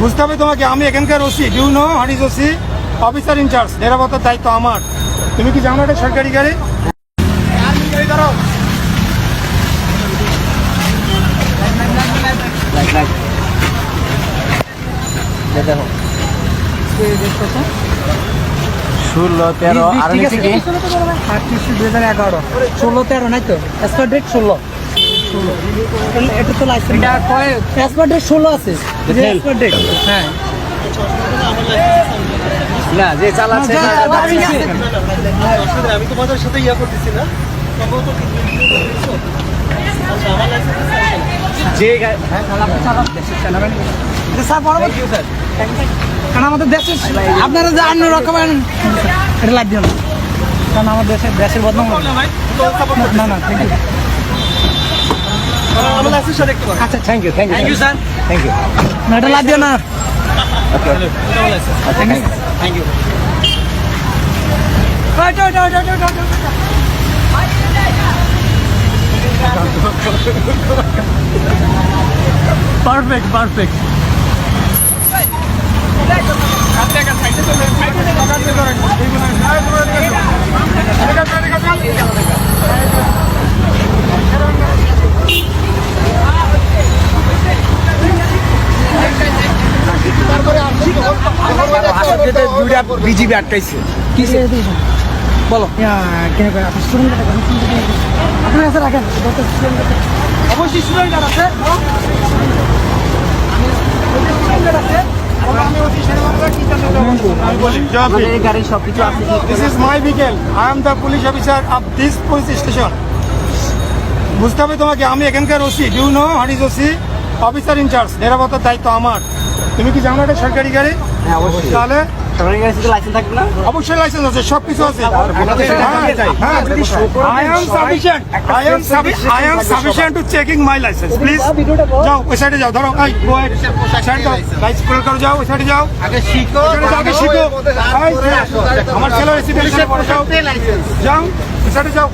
বুঝতে হবে তোমাকে আমি এখানকার OC you know what is OC officer in charge নিরাপত্তার দায়িত্ব আমার তুমি কি জানো এটা সরকারি গাড়ি দাঁড়াও ষোলো তেরো আর আটত্রিশ দুই হাজার এগারো ষোলো তেরো নাই তো এক্সপার ডেট ষোলো এটা তো লাইসেন্স ষোলো আছে হ্যাঁ না যে চালাচ্ছে। আমি তোমাদের সাথে ইয়া করতেছি না যে স্যার কারণ আমাদের আপনারা যে অন্য রকমের এটা লাগ না কারণ আমাদের দেশের দেশের বদনাম না না থ্যাংক ইউ আচ্ছা thank you thank you sir thank you না এটা লাগ দিও না thank you This is my. I am the police officer of this police station. বুঝতে হবে তোমাকে, আমি এখানকার OC. You know what OC? Officer in charge নিরাপত্তার দায়িত্ব আমার। তুমি কি জানো এটা সরকারি গাড়ি? হ্যাঁ অবশ্যই। তাহলে সরকারি গাড়ি শুধু লাইসেন্স থাকবে না? অবশ্যই লাইসেন্স আছে সব কিছু আছে হ্যাঁ, I I I to checking my license please যাও ওই সাইডে যাও ধরো গো সাইড দাও লাইসেন্স ক্লিয়ার করো যাও ওই সাইডে যাও। আগে শিখো আগে শিখো। আমার ছেলে রেসিডেন্সিয়াল যাও। যাও ওই সাইডে যাও।